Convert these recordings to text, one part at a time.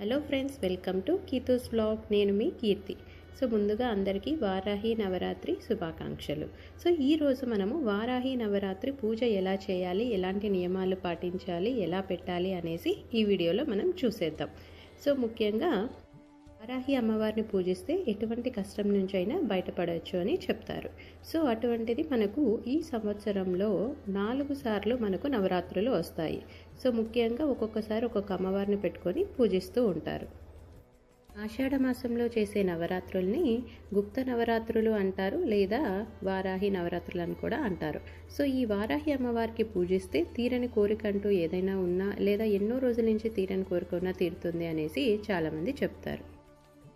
Hello friends welcome to Keethu's blog నేను మీ కీర్తి. So ముందుగా అందరికీ వారాహి నవరాత్రి శుభాకాంక్షలు. సో ఈరోజు మనము వారాహి నవరాత్రి పూజ ఎలా చేయాలి ఎలాంటి నియమాలు పాటించాలి ఎలా పెట్టాలి అనేసి ఈ వీడియోలో మనం చూసేద్దాం. సో ముఖ్యంగా వారాహి అమ్మవారిని పూజిస్తే ఎటువంటి కష్టం నుంచైనా బయటపడవచ్చు అని చెప్తారు. సో అటువంటిది మనకు ఈ సంవత్సరంలో నాలుగు సార్లు మనకు నవరాత్రులు వస్తాయి. సో ముఖ్యంగా ఒక్కొక్కసారి ఒక్కొక్క అమ్మవారిని పెట్టుకొని పూజిస్తూ ఉంటారు. ఆషాఢ మాసంలో చేసే నవరాత్రుల్ని గుప్త నవరాత్రులు అంటారు లేదా వారాహి నవరాత్రులు అని కూడా అంటారు. సో ఈ వారాహి అమ్మవారికి పూజిస్తే తీరని కోరిక అంటూ ఏదైనా ఉన్నా లేదా ఎన్నో రోజుల నుంచి తీరని కోరిక ఉన్నా తీరుతుంది అనేసి చాలామంది చెప్తారు.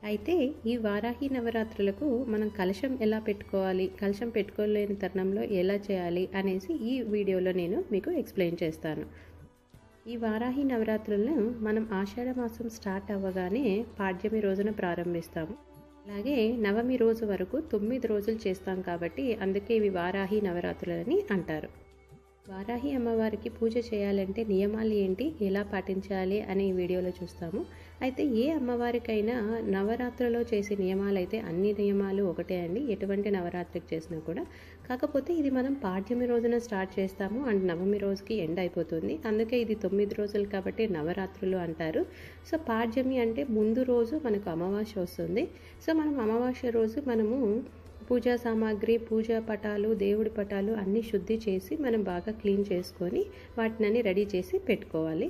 అయితే ఈ వారాహి నవరాత్రులకు మనం కలశం ఎలా పెట్టుకోవాలి కలశం పెట్టుకోలేని తరుణంలో ఎలా చేయాలి అనేసి ఈ వీడియోలో నేను మీకు ఎక్స్ప్లెయిన్ చేస్తాను. ఈ వారాహి నవరాత్రులను మనం ఆషాఢ మాసం స్టార్ట్ అవ్వగానే పాడ్యమి రోజున ప్రారంభిస్తాము. అలాగే నవమి రోజు వరకు తొమ్మిది రోజులు చేస్తాం కాబట్టి అందుకే ఇవి వారాహి నవరాత్రులని అంటారు. వారాహి అమ్మవారికి పూజ చేయాలంటే నియమాలు ఏంటి? ఎలా పాటించాలి? అనే ఈ వీడియోలో చూస్తాము. అయితే ఏ అమ్మవారికైనా నవరాత్రిలో చేసే నియమాలు అయితే అన్ని నియమాలు ఒకటే అండి. ఎటువంటి నవరాత్రికి చేసినా కూడా. కాకపోతే ఇది మనం పాడ్యమి రోజున స్టార్ట్ చేస్తాము. అండ్ నవమి రోజుకి ఎండ్ అయిపోతుంది. అందుకే ఇది తొమ్మిది రోజులు కాబట్టి నవరాత్రులు అంటారు. సో పాడ్యమి అంటే ముందు రోజు మనకు అమావాస్య వస్తుంది. సో మనం అమావాస్య రోజు మనము పూజా సామాగ్రి పూజా పటాలు దేవుడి పటాలు అన్నీ శుద్ధి చేసి మనం బాగా క్లీన్ చేసుకొని వాటిని రెడీ చేసి పెట్టుకోవాలి.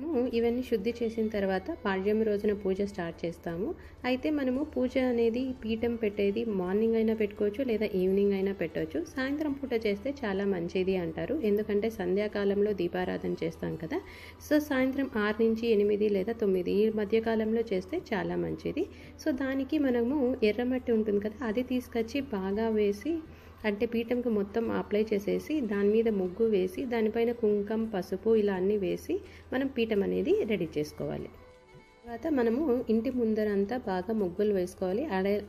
మనము ఇవన్నీ శుద్ధి చేసిన తర్వాత పాడ్యమి రోజున పూజ స్టార్ట్ చేస్తాము. అయితే మనము పూజ అనేది పీఠం పెట్టేది మార్నింగ్ అయినా పెట్టుకోవచ్చు లేదా ఈవినింగ్ అయినా పెట్టవచ్చు సాయంత్రం పూట చేస్తే చాలా మంచిది అంటారు. ఎందుకంటే సంధ్యాకాలంలో దీపారాధన చేస్తాం కదా. సో సాయంత్రం ఆరు నుంచి ఎనిమిది లేదా తొమ్మిది ఈ మధ్యకాలంలో చేస్తే చాలా మంచిది. సో దానికి మనము ఎర్రమట్టి ఉంటుంది కదా అది తీసుకొచ్చి బాగా వేసి అంటే పీఠంకి మొత్తం అప్లై చేసేసి దాని మీద ముగ్గు వేసి దానిపైన కుంకం పసుపు ఇలా అన్నీ వేసి మనం పీఠం అనేది రెడీ చేసుకోవాలి. తర్వాత మనము ఇంటి ముందరంతా బాగా ముగ్గులు వేసుకోవాలి.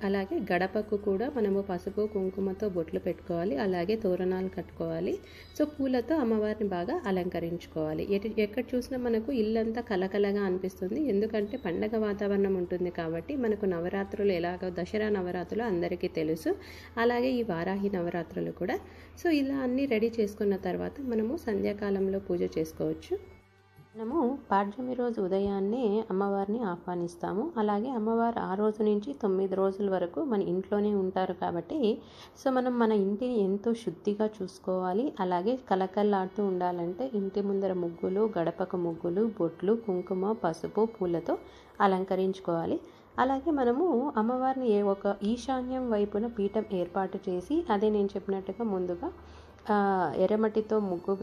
అలాగే గడపకు కూడా మనము పసుపు కుంకుమతో బొట్లు పెట్టుకోవాలి. అలాగే తోరణాలు కట్టుకోవాలి. సో పూలతో అమ్మవారిని బాగా అలంకరించుకోవాలి. ఎటు ఎక్కడ చూసినా మనకు ఇల్లంతా కలకలగా అనిపిస్తుంది. ఎందుకంటే పండగ వాతావరణం ఉంటుంది కాబట్టి మనకు నవరాత్రులు ఎలాగో దసరా నవరాత్రులు అందరికీ తెలుసు. అలాగే ఈ వారాహి నవరాత్రులు కూడా. సో ఇలా అన్నీ రెడీ చేసుకున్న తర్వాత మనము సంధ్యాకాలంలో పూజ చేసుకోవచ్చు. మనము పాడ్యమి రోజు ఉదయాన్నే అమ్మవారిని ఆహ్వానిస్తాము. అలాగే అమ్మవారు ఆ రోజు నుంచి తొమ్మిది రోజుల వరకు మన ఇంట్లోనే ఉంటారు కాబట్టి సో మనం మన ఇంటిని ఎంతో శుద్ధిగా చూసుకోవాలి. అలాగే కలకల్లాడుతూ ఉండాలంటే ఇంటి ముందర ముగ్గులు గడపక ముగ్గులు బొట్లు కుంకుమ పసుపు పూలతో అలంకరించుకోవాలి. అలాగే మనము అమ్మవారిని ఏ ఒక ఈశాన్యం వైపున పీఠం ఏర్పాటు చేసి అదే నేను చెప్పినట్టుగా ముందుగా ఎర్రమట్టితో ముగ్గు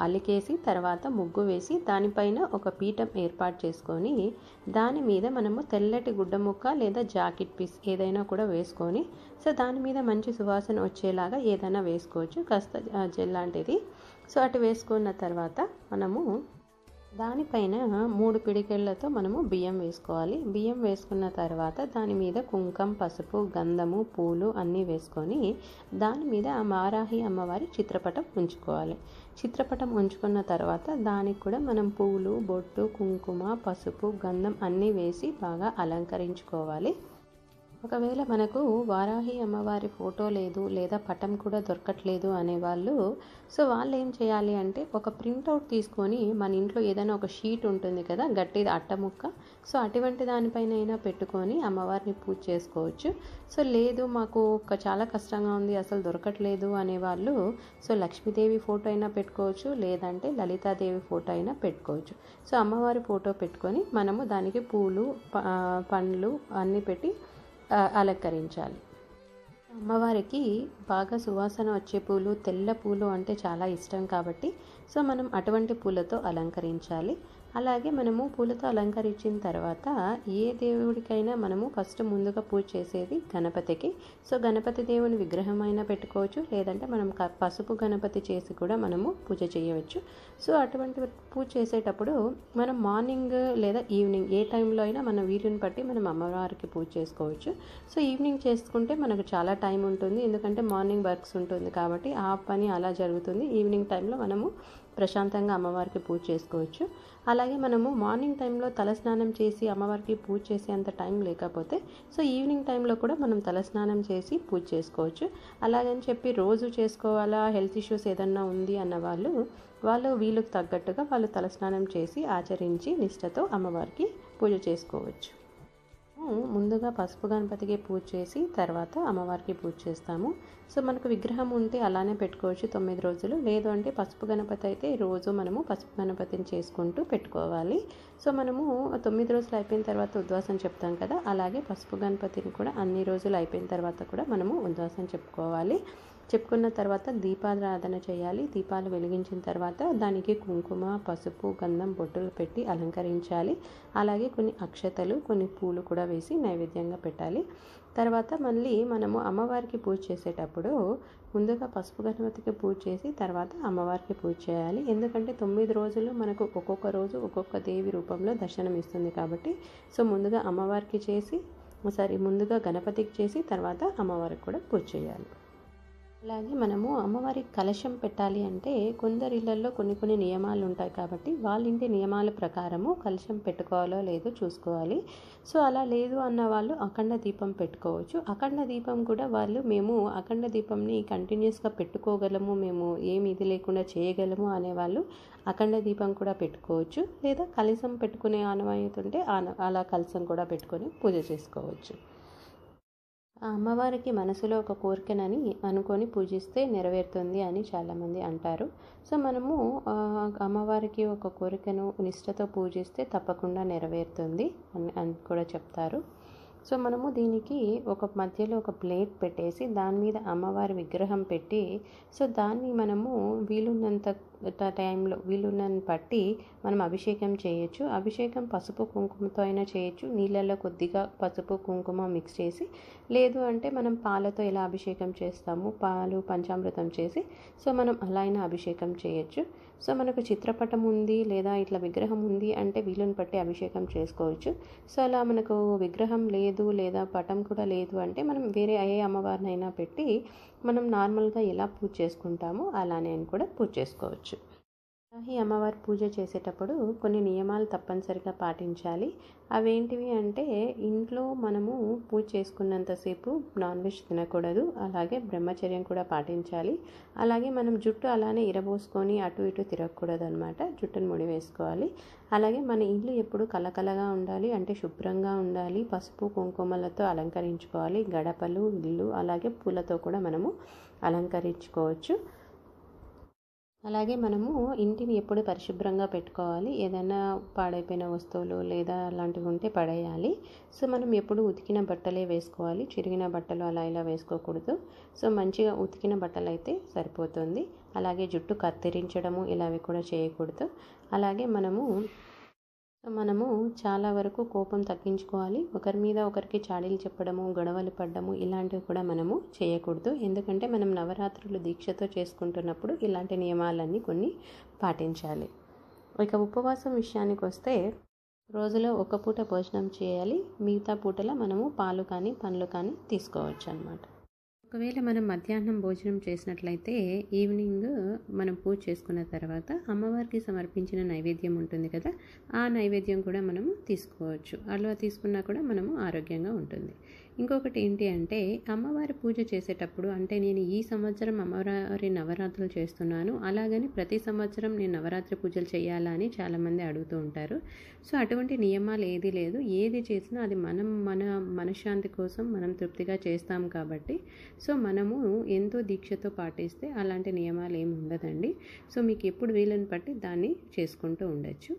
అలికేసి తర్వాత ముగ్గు వేసి దానిపైన ఒక పీఠం ఏర్పాటు చేసుకొని దాని మీద మనము తెల్లటి గుడ్డ ముక్క లేదా జాకెట్ పీస్ ఏదైనా కూడా వేసుకొని సో దాని మీద మంచి సువాసన వచ్చేలాగా ఏదైనా వేసుకోవచ్చు. కాస్త జెల్ లాంటిది. సో అటు వేసుకున్న తర్వాత మనము దానిపైన మూడు పిడికెళ్ళతో మనము బియ్యం వేసుకోవాలి. బియ్యం వేసుకున్న తర్వాత దాని మీద కుంకం పసుపు గంధము పూలు అన్నీ వేసుకొని దాని మీద ఆ మారాహి అమ్మవారి చిత్రపటం ఉంచుకోవాలి. చిత్రపటం ఉంచుకున్న తర్వాత దానికి కూడా మనం పూలు బొట్టు కుంకుమ పసుపు గంధం అన్నీ వేసి బాగా అలంకరించుకోవాలి. ఒకవేళ మనకు వారాహి అమ్మవారి ఫోటో లేదు లేదా పటం కూడా దొరకట్లేదు అనేవాళ్ళు సో వాళ్ళు ఏం చేయాలి అంటే ఒక ప్రింట్అవుట్ తీసుకొని మన ఇంట్లో ఏదైనా ఒక షీట్ ఉంటుంది కదా గట్టిది అట్ట ముక్క సో అటువంటి దానిపైన అయినా పెట్టుకొని అమ్మవారిని పూజ చేసుకోవచ్చు. సో లేదు మాకు ఒక చాలా కష్టంగా ఉంది అసలు దొరకట్లేదు అనేవాళ్ళు సో లక్ష్మీదేవి ఫోటో అయినా పెట్టుకోవచ్చు లేదంటే లలితాదేవి ఫోటో అయినా పెట్టుకోవచ్చు. సో అమ్మవారి ఫోటో పెట్టుకొని మనము దానికి పూలు పండ్లు అన్నీ పెట్టి అలంకరించాలి. అమ్మవారికి బాగా సువాసన వచ్చే పూలు తెల్ల పూలు అంటే చాలా ఇష్టం కాబట్టి సో మనం అటువంటి పూలతో అలంకరించాలి. అలాగే మనము పూలతో అలంకరించిన తర్వాత ఏ దేవుడికైనా మనము ఫస్ట్ ముందుగా పూజ చేసేది గణపతికి. సో గణపతి దేవుని విగ్రహం అయినా పెట్టుకోవచ్చు లేదంటే మనం పసుపు గణపతి చేసి కూడా మనము పూజ చేయవచ్చు. సో అటువంటి పూజ చేసేటప్పుడు మనం మార్నింగ్ లేదా ఈవినింగ్ ఏ టైంలో అయినా మన వీలుని బట్టి మనం అమ్మవారికి పూజ చేసుకోవచ్చు. సో ఈవినింగ్ చేసుకుంటే మనకు చాలా టైం ఉంటుంది ఎందుకంటే మార్నింగ్ వర్క్స్ ఉంటుంది కాబట్టి ఆ పని అలా జరుగుతుంది. ఈవినింగ్ టైంలో మనము ప్రశాంతంగా అమ్మవారికి పూజ చేసుకోవచ్చు. అలాగే మనము మార్నింగ్ టైంలో తలస్నానం చేసి అమ్మవారికి పూజ చేసే అంత టైం లేకపోతే సో ఈవినింగ్ టైంలో కూడా మనం తలస్నానం చేసి పూజ చేసుకోవచ్చు. అలాగని చెప్పి రోజు చేసుకోవాలా హెల్త్ ఇష్యూస్ ఏదన్నా ఉంది అన్న వాళ్ళు వాళ్ళు వీళ్ళకి తగ్గట్టుగా వాళ్ళు తలస్నానం చేసి ఆచరించి నిష్టతో అమ్మవారికి పూజ చేసుకోవచ్చు. ముందుగా పసుపు గణపతికి పూజ చేసి తర్వాత అమ్మవారికి పూజ చేస్తాము. సో మనకు విగ్రహం ఉంటే అలానే పెట్టుకోవచ్చు తొమ్మిది రోజులు. లేదు అంటే పసుపు గణపతి అయితే రోజు మనము పసుపు గణపతిని చేసుకుంటూ పెట్టుకోవాలి. సో మనము తొమ్మిది రోజులు అయిపోయిన తర్వాత ఉద్వాసం చెప్తాం కదా అలాగే పసుపు గణపతిని కూడా అన్ని రోజులు అయిపోయిన తర్వాత కూడా మనము ఉద్వాసం చెప్పుకోవాలి. చెప్పుకున్న తర్వాత దీపారాధన చేయాలి. దీపాలు వెలిగించిన తర్వాత దానికి కుంకుమ పసుపు గంధం బొట్టులు పెట్టి అలంకరించాలి. అలాగే కొన్ని అక్షతలు కొన్ని పూలు కూడా వేసి నైవేద్యంగా పెట్టాలి. తర్వాత మళ్ళీ మనము అమ్మవారికి పూజ చేసేటప్పుడు ముందుగా పసుపు గణపతికి పూజ చేసి తర్వాత అమ్మవారికి పూజ చేయాలి. ఎందుకంటే తొమ్మిది రోజులు మనకు ఒక్కొక్క రోజు ఒక్కొక్క దేవి రూపంలో దర్శనం ఇస్తుంది కాబట్టి సో ముందుగా అమ్మవారికి చేసి సారీ ముందుగా గణపతికి చేసి తర్వాత అమ్మవారికి కూడా పూజ చేయాలి. అలాగే మనము అమ్మవారికి కలశం పెట్టాలి అంటే కొందరి ఇళ్ళలో కొన్ని కొన్ని నియమాలు ఉంటాయి కాబట్టి వాళ్ళ ఇంటి నియమాల ప్రకారము కలశం పెట్టుకోవాలో లేదో చూసుకోవాలి. సో అలా లేదు అన్న వాళ్ళు అఖండ దీపం పెట్టుకోవచ్చు. అఖండ దీపం కూడా వాళ్ళు మేము అఖండ దీపంని కంటిన్యూస్గా పెట్టుకోగలము మేము ఏమి ఇది లేకుండా చేయగలము అనేవాళ్ళు అఖండ దీపం కూడా పెట్టుకోవచ్చు. లేదా కలశం పెట్టుకునే ఆనవాయితుంటే అలా కలశం కూడా పెట్టుకొని పూజ చేసుకోవచ్చు. ఆ అమ్మవారికి మనసులో ఒక కోరికనని అనుకొని పూజిస్తే నెరవేరుతుంది అని చాలామంది అంటారు. సో మనము అమ్మవారికి ఒక కోరికను నిష్టతో పూజిస్తే తప్పకుండా నెరవేరుతుంది అని అని కూడా చెప్తారు. సో మనము దీనికి ఒక మధ్యలో ఒక ప్లేట్ పెట్టేసి దాని మీద అమ్మవారి విగ్రహం పెట్టి సో దాన్ని మనము వీలున్నంత టైంలో వీలున్నని బట్టి మనం అభిషేకం చేయొచ్చు. అభిషేకం పసుపు కుంకుమతో అయినా చేయొచ్చు. నీళ్ళల్లో కొద్దిగా పసుపు కుంకుమ మిక్స్ చేసి లేదు అంటే మనం పాలతో ఎలా అభిషేకం చేస్తాము? పాలు పంచామృతం చేసి సో మనం అలా అయినా అభిషేకం చేయొచ్చు. సో మనకు చిత్రపటం ఉంది లేదా ఇట్లా విగ్రహం ఉంది అంటే వీలుని బట్టి అభిషేకం చేసుకోవచ్చు. సో అలా మనకు విగ్రహం లేదు లేదా పటం కూడా లేదు అంటే మనం వేరే ఏ అమ్మవారినైనా పెట్టి మనం నార్మల్గా ఎలా పూజ చేసుకుంటామో అలానే అని కూడా పూజ చేసుకోవచ్చు. ఈ అమ్మవారి పూజ చేసేటప్పుడు కొన్ని నియమాలు తప్పనిసరిగా పాటించాలి. అవేంటివి అంటే ఇంట్లో మనము పూజ చేసుకున్నంతసేపు నాన్ వెజ్ తినకూడదు. అలాగే బ్రహ్మచర్యం కూడా పాటించాలి. అలాగే మనం జుట్టు అలానే ఇరబోసుకొని అటు ఇటు తిరగకూడదు అనమాట జుట్టును ముడి వేసుకోవాలి అలాగే మన ఇల్లు ఎప్పుడు కలకలగా ఉండాలి. అంటే శుభ్రంగా ఉండాలి. పసుపు కుంకుమలతో అలంకరించుకోవాలి. గడపలు ఇల్లు అలాగే పూలతో కూడా మనము అలంకరించుకోవచ్చు. అలాగే మనము ఇంటిని ఎప్పుడు పరిశుభ్రంగా పెట్టుకోవాలి. ఏదైనా పాడైపోయిన వస్తువులు లేదా అలాంటివి ఉంటే పడేయాలి. సో మనం ఎప్పుడు ఉతికిన బట్టలే వేసుకోవాలి. చిరిగిన బట్టలు అలా ఇలా వేసుకోకూడదు. సో మంచిగా ఉతికిన బట్టలు అయితే సరిపోతుంది. అలాగే జుట్టు కత్తిరించడము ఇలావి కూడా చేయకూడదు. అలాగే మనము మనము చాలా వరకు కోపం తగ్గించుకోవాలి. ఒకరి మీద ఒకరికి చాడీలు చెప్పడము గొడవలు పడ్డము ఇలాంటివి కూడా మనము చేయకూడదు. ఎందుకంటే మనం నవరాత్రులు దీక్షతో చేసుకుంటున్నప్పుడు ఇలాంటి నియమాలన్నీ కొన్ని పాటించాలి. ఇక ఉపవాసం విషయానికి వస్తే రోజులో ఒక పూట భోజనం చేయాలి. మిగతా పూటలో మనము పాలు కానీ పండ్లు కానీ తీసుకోవచ్చు అనమాట ఒకవేళ మనం మధ్యాహ్నం భోజనం చేసినట్లయితే ఈవినింగ్ మనం పూజ చేసుకున్న తర్వాత అమ్మవారికి సమర్పించిన నైవేద్యం ఉంటుంది కదా ఆ నైవేద్యం కూడా మనము తీసుకోవచ్చు. అలా తీసుకున్నా కూడా మనము ఆరోగ్యంగా ఉంటుంది. ఇంకొకటి ఏంటి అంటే అమ్మవారి పూజ చేసేటప్పుడు అంటే నేను ఈ సంవత్సరం అమ్మవారి నవరాత్రులు చేస్తున్నాను. అలాగని ప్రతి సంవత్సరం నేను నవరాత్రి పూజలు చేయాలా అని చాలామంది అడుగుతూ ఉంటారు. సో అటువంటి నియమాలు ఏది లేదు. ఏది చేసినా అది మనం మన మనశ్శాంతి కోసం మనం తృప్తిగా చేస్తాం కాబట్టి. సో మనము ఎంతో దీక్షతో పాటిస్తే అలాంటి నియమాలు ఏమి ఉండదండి. సో మీకు ఎప్పుడు వీలుని బట్టి దాన్ని చేసుకుంటూ ఉండొచ్చు.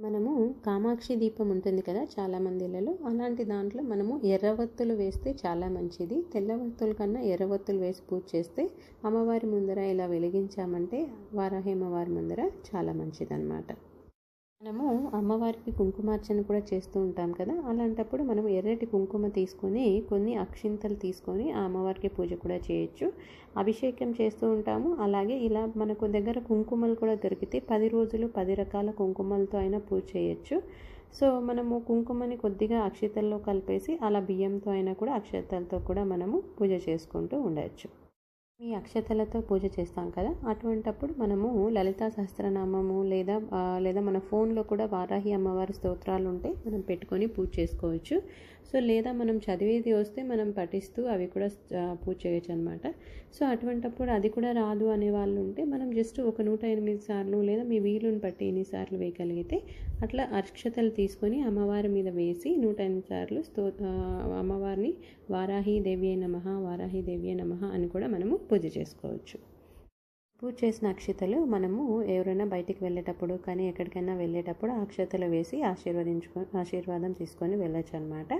మనము కామాక్షి దీపం ఉంటుంది కదా చాలా మందిలలో అలాంటి దాంట్లో మనము ఎర్రవత్తులు వేస్తే చాలా మంచిది. తెల్లవత్తుల కన్నా ఎర్రవత్తులు వేసి పూజ చేస్తే అమ్మవారి ముందర ఇలా వెలిగించామంటే వారాహి అమ్మవారి ముందర చాలా మంచిదన్నమాట. మనము అమ్మవారికి కుంకుమార్చన కూడా చేస్తూ ఉంటాం కదా? అలాంటప్పుడు మనం ఎర్రటి కుంకుమ తీసుకొని కొన్ని అక్షింతలు తీసుకొని ఆ అమ్మవారికి పూజ కూడా చేయొచ్చు. అభిషేకం చేస్తూ ఉంటాము. అలాగే ఇలా మనకు దగ్గర కుంకుమలు కూడా దొరికితే పది రోజులు పది రకాల కుంకుమలతో అయినా పూజ చేయొచ్చు. సో మనము కుంకుమని కొద్దిగా అక్షితల్లో కలిపేసి అలా బియ్యంతో అయినా కూడా అక్షతలతో కూడా మనము పూజ చేసుకుంటూ ఉండవచ్చు మీ అక్షతలతో పూజ చేస్తాం కదా? అటువంటప్పుడు మనము లలితా సహస్రనామము లేదా లేదా మన ఫోన్లో కూడా వారాహి అమ్మవారి స్తోత్రాలు ఉంటే మనం పెట్టుకొని పూజ చేసుకోవచ్చు. సో లేదా మనం చదివేది వస్తే మనం పఠిస్తూ అవి కూడా పూజ చేయొచ్చు అనమాట సో అటువంటప్పుడు అది కూడా రాదు అనే వాళ్ళు ఉంటే మనం జస్ట్ ఒక నూట ఎనిమిది సార్లు లేదా మీ వీలుని బట్టి ఎన్నిసార్లు వేయగలిగితే అట్లా అక్షతలు తీసుకొని అమ్మవారి మీద వేసి నూట ఎనిమిది సార్లు స్తో అమ్మవారిని వారాహి దేవ్యే నమ వారాహి దేవ్యే నమ అని కూడా మనము పూజ చేసుకోవచ్చు. పూజ చేసిన అక్షతలు మనము ఎవరైనా బయటికి వెళ్ళేటప్పుడు కానీ ఎక్కడికైనా వెళ్ళేటప్పుడు అక్షతలు వేసి ఆశీర్వదించుకొని ఆశీర్వాదం తీసుకొని వెళ్ళొచ్చు అనమాట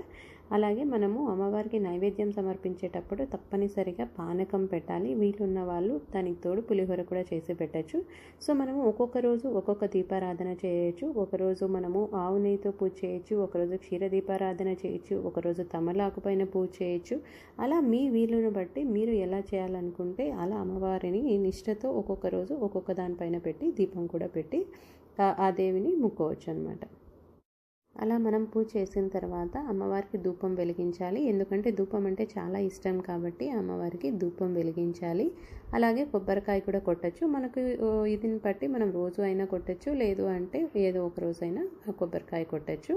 అలాగే మనము అమ్మవారికి నైవేద్యం సమర్పించేటప్పుడు తప్పనిసరిగా పానకం పెట్టాలి. వీలున్న వాళ్ళు దానికి తోడు పులిహోర కూడా చేసి పెట్టచ్చు. సో మనము ఒక్కొక్క రోజు ఒక్కొక్క దీపారాధన చేయొచ్చు. ఒకరోజు మనము ఆవు నెయ్యితో పూజ చేయొచ్చు. ఒకరోజు క్షీర దీపారాధన చేయొచ్చు. ఒకరోజు తమలాకు పైన పూజ చేయొచ్చు. అలా మీ వీలును బట్టి మీరు ఎలా చేయాలనుకుంటే అలా అమ్మవారిని నిష్ఠతో ఒక్కొక్క రోజు ఒక్కొక్క దానిపైన పెట్టి దీపం కూడా పెట్టి ఆ- ఆ దేవిని ముక్కోవచ్చు అనమాట అలా మనం పూజ చేసిన తర్వాత అమ్మవారికి ధూపం వెలిగించాలి. ఎందుకంటే ధూపం అంటే చాలా ఇష్టం కాబట్టి అమ్మవారికి ధూపం వెలిగించాలి. అలాగే కొబ్బరికాయ కూడా కొట్టచ్చు. మనకు ఇదిని బట్టి మనం రోజు అయినా కొట్టచ్చు. లేదు అంటే ఏదో ఒక రోజైనా కొబ్బరికాయ కొట్టచ్చు.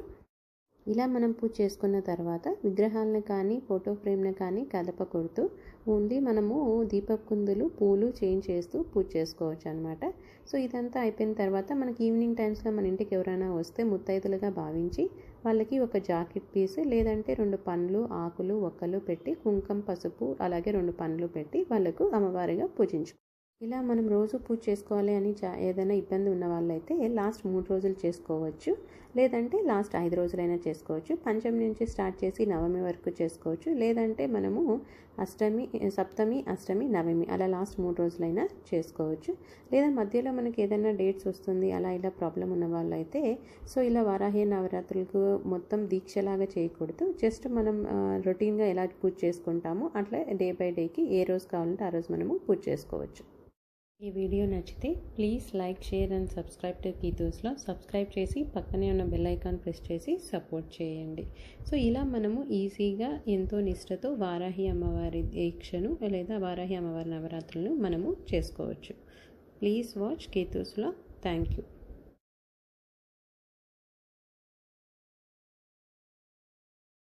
ఇలా మనం పూజ చేసుకున్న తర్వాత విగ్రహాలను కానీ ఫోటో ఫ్రేమ్ని కానీ కదపకూడదు. ఓన్లీ మనము దీపకుందులు పూలు చేంజ్ చేస్తూ పూజ చేసుకోవచ్చు అనమాట సో ఇదంతా అయిపోయిన తర్వాత మనకి ఈవినింగ్ టైమ్స్లో మన ఇంటికి ఎవరైనా వస్తే ముత్తైదులుగా భావించి వాళ్ళకి ఒక జాకెట్ పీస్ లేదంటే రెండు పండ్లు ఆకులు ఒక్కలు పెట్టి కుంకం పసుపు అలాగే రెండు పండ్లు పెట్టి వాళ్ళకు అమ్మవారిగా పూజించు. ఇలా మనం రోజు పూజ చేసుకోవాలి అని చా ఏదైనా ఇబ్బంది ఉన్న వాళ్ళైతే లాస్ట్ మూడు రోజులు చేసుకోవచ్చు. లేదంటే లాస్ట్ ఐదు రోజులైనా చేసుకోవచ్చు. పంచమి నుంచి స్టార్ట్ చేసి నవమి వరకు చేసుకోవచ్చు. లేదంటే మనము అష్టమి సప్తమి అష్టమి నవమి అలా లాస్ట్ మూడు రోజులైనా చేసుకోవచ్చు. లేదా మధ్యలో మనకి ఏదైనా డేట్స్ వస్తుంది అలా ఇలా ప్రాబ్లం ఉన్న వాళ్ళైతే సో ఇలా వారాహి నవరాత్రులకు మొత్తం దీక్షలాగా చేయకూడదు. జస్ట్ మనం రొటీన్గా ఎలా పూజ చేసుకుంటామో అట్లా డే బై డేకి ఏ రోజు కావాలంటే ఆ రోజు మనము పూజ చేసుకోవచ్చు. ఈ వీడియో నచ్చితే please like share and subscribe to కీతూస్లో. Subscribe చేసి పక్కనే ఉన్న బెల్ ఐకాన్ ప్రెస్ చేసి సపోర్ట్ చేయండి. సో ఇలా మనము ఈజీగా ఎంతో నిష్టతో వారాహి అమ్మవారి దీక్షను లేదా వారాహి అమ్మవారి నవరాత్రులను మనము చేసుకోవచ్చు. Please watch కీతూస్లో. Thank you.